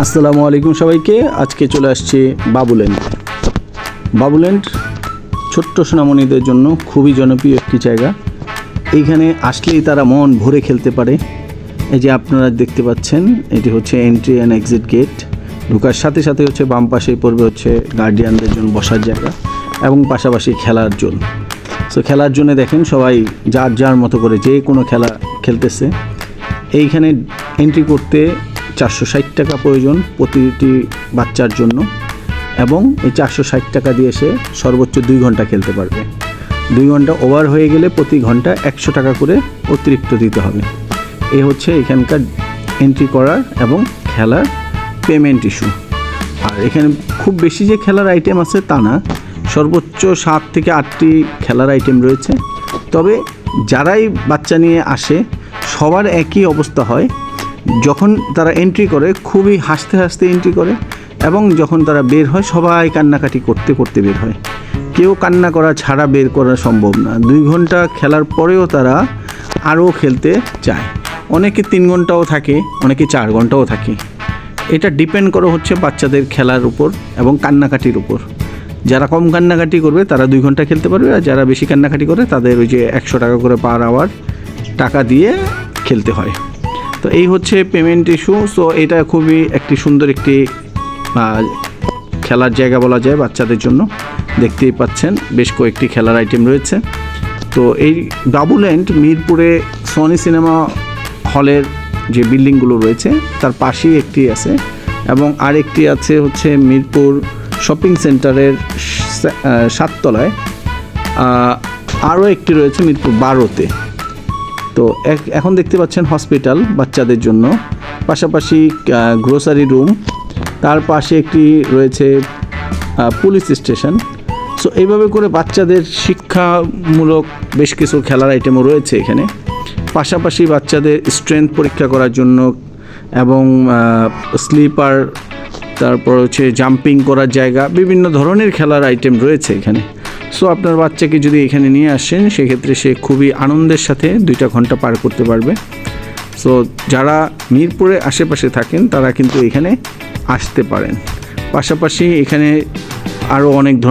আসসালামু আলাইকুম সবাইকে। আজকে চলে আসছে বাবুল্যান্ড বাবুল্যান্ড ছোট্ট সোনামণিদের জন্য খুবই জনপ্রিয় একটি জায়গা। এইখানে আসলেই তারা মন ভরে খেলতে পারে। এই যে আপনারা দেখতে পাচ্ছেন, এটি হচ্ছে এন্ট্রি অ্যান্ড এক্সিট গেট ঢোকার সাথে সাথে হচ্ছে বাম পাশেই পড়বে হচ্ছে গার্ডিয়ানদের জন্য বসার জায়গা এবং পাশাপাশি খেলার জন্য সো খেলার জন্য দেখেন সবাই যার যার মতো করে যে কোনো খেলা খেলতেছে। এইখানে এন্ট্রি করতে চারশো ষাট টাকা প্রয়োজন প্রতিটি বাচ্চার জন্য এবং এই চারশো ষাট টাকা দিয়ে সে সর্বোচ্চ দুই ঘণ্টা খেলতে পারবে। দুই ঘণ্টা ওভার হয়ে গেলে প্রতি ঘণ্টা একশো টাকা করে অতিরিক্ত দিতে হবে। এ হচ্ছে এখানকার এন্ট্রি করার এবং খেলার পেমেন্ট ইস্যু আর এখানে খুব বেশি যে খেলার আইটেম আছে তা না, সর্বোচ্চ সাত থেকে আটটি খেলার আইটেম রয়েছে। তবে যারাই বাচ্চা নিয়ে আসে, সবার একই অবস্থা হয় যখন তারা এন্ট্রি করে, খুবই হাসতে হাসতে এন্ট্রি করে এবং যখন তারা বের হয়, সবাই কান্নাকাটি করতে করতে বের হয়। কেউ কান্না করা ছাড়া বের করা সম্ভব না। দুই ঘণ্টা খেলার পরেও তারা আরও খেলতে চায়। অনেকে তিন ঘন্টাও থাকে, অনেকে চার ঘন্টাও থাকে। এটা ডিপেন্ড করে হচ্ছে বাচ্চাদের খেলার উপর এবং কান্নাকাটির উপর। যারা কম কান্নাকাটি করবে, তারা দুই ঘণ্টা খেলতে পারবে আর যারা বেশি কান্নাকাটি করে, তাদের ওই যে একশো টাকা করে পার আওয়ার টাকা দিয়ে খেলতে হয়। তো এই হচ্ছে পেমেন্ট ইস্যু সো এটা খুবই একটি সুন্দর একটি খেলার জায়গা বলা যায় বাচ্চাদের জন্য। দেখতেই পাচ্ছেন, বেশ কয়েকটি খেলার আইটেম রয়েছে। তো এই বাবুল্যান্ড মিরপুরে সনি সিনেমা হলের যে বিল্ডিংগুলো রয়েছে, তার পাশেই একটি আছে। এবং আরেকটি আছে হচ্ছে মিরপুর শপিং সেন্টারের সাততলায়। আরও একটি রয়েছে মিরপুর বারোতে। তো এখন দেখতে পাচ্ছেন হসপিটাল বাচ্চাদের জন্য। পাশাপাশি গ্রোসারি রুম তার পাশে একটি রয়েছে পুলিশ স্টেশন সো এইভাবে করে বাচ্চাদের শিক্ষামূলক বেশ কিছু খেলার আইটেমও রয়েছে এখানে। পাশাপাশি বাচ্চাদের স্ট্রেংথ পরীক্ষা করার জন্য এবং স্লিপার তারপর হচ্ছে জাম্পিং করার জায়গা, বিভিন্ন ধরনের খেলার আইটেম রয়েছে এখানে। সো আপনার বাচ্চাকে যদি এখানে নিয়ে আসেন, সেক্ষেত্রে সে খুবই আনন্দের সাথে দুইটা ঘণ্টা পার করতে পারবে। সো যারা মিরপুরে আশেপাশে থাকেন, তারা কিন্তু এখানে আসতে পারেন। পাশাপাশি এখানে আরও অনেক ধরনের